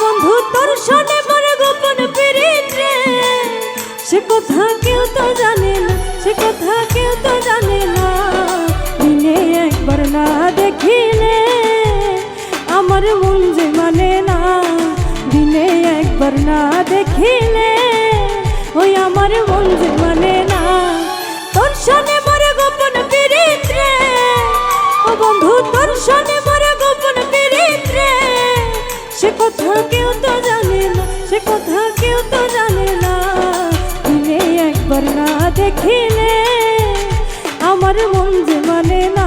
বন্ধু, তোর শোনে মনে গোপন পিরিত রে। সে কথা কেউ তো জানে না, সে কথা কেউ তো জানে না। দিনে একবার না দেখিলে আমার মন যে মানে না। দিনে একবার না দেখিলে ওই আমার মন যে মানে না। তোর শোনে মনে গোপন পিরিত রে। দেখিলে আমার মন যে মানে না।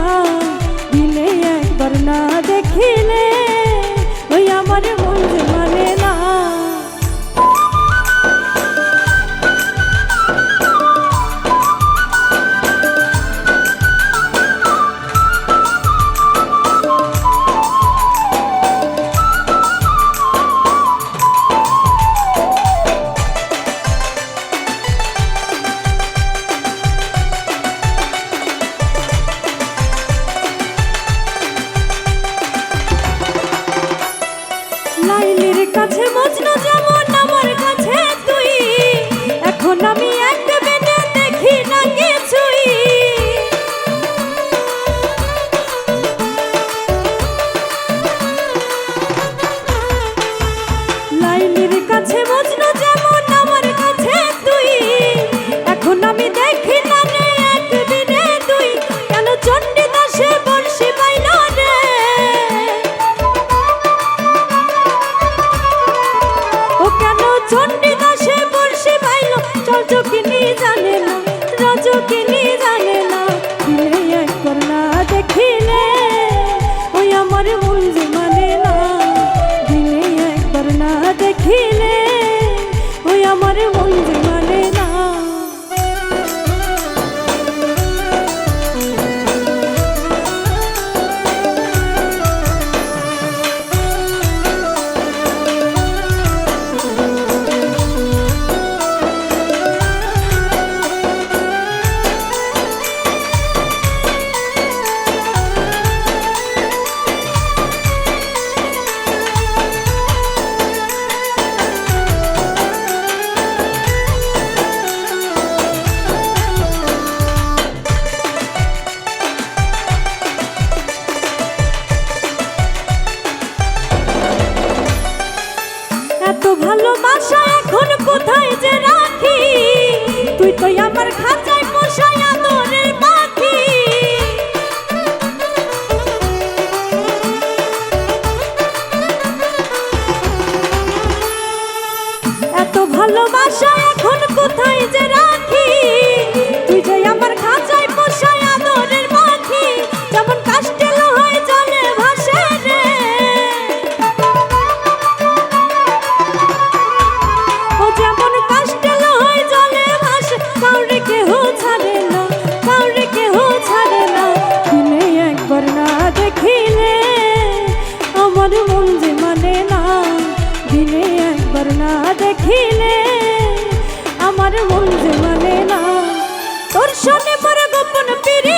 corazones. ভালোবাসা এখন কোথায় যে রাখি? তুই তো আমার খাঁচায় পোষায় পাখি। এত ভালোবাসা এখন কোথায় যে দেখিলে আমার মন যে মানে না। তোর সঙ্গে পরে গোপন পিড়ি